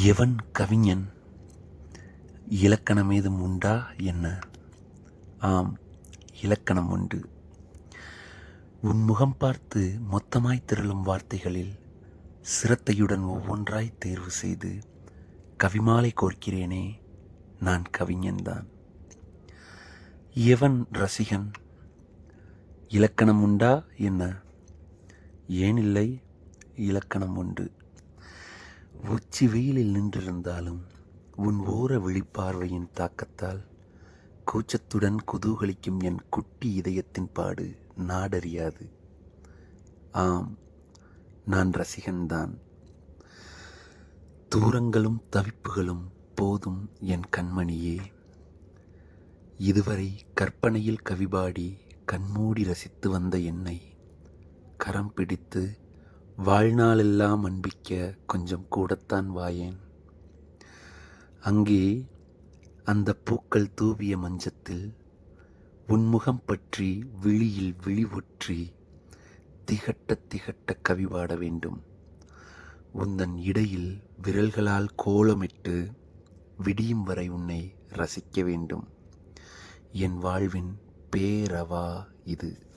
எவன் கவிஞன்? இலக்கணம் ஏதும் உண்டா என்ன? ஆம் இலக்கணம் உண்டு. உன் முகம் பார்த்து மொத்தமாய் திரளும் வார்த்தைகளில் சிரத்தையுடன் ஒவ்வொன்றாய் தேர்வு செய்து கவிமாலை கோர்க்கிறேனே நான் கவிஞன்தான் எவன் ரசிகன்? இலக்கணம் உண்டா என்ன? ஏனில்லை இலக்கணம் உண்டு. உச்சி வெயிலில் நின்றிருந்தாலும் உன் ஓர விழிப்பார்வையின் தாக்கத்தால் கூச்சத்துடன் குதூகலிக்கும் என் குட்டி இதயத்தின் பாடு நாடறியாது. ஆம் நான் ரசிகன்தான். தூரங்களும் தவிப்புகளும் போதும் என் கண்மணியே. இதுவரை கற்பனையில் கவிபாடி கண்மூடி ரசித்து வந்த என்னை கரம் பிடித்து வாழ்நாளெல்லாம் அன்பிக்க கொஞ்சம் கூடத்தான் வாயேன். அங்கே அந்த பூக்கள் தூவிய மஞ்சத்தில் உன்முகம் பற்றி விழியில் விழி ஒற்றி திகட்ட திகட்ட கவி பாட வேண்டும். உந்தன் இடையில் விரல்களால் கோலமிட்டு விடியும் வரை உன்னை ரசிக்க வேண்டும். என் வாழ்வின் பேரவா இது.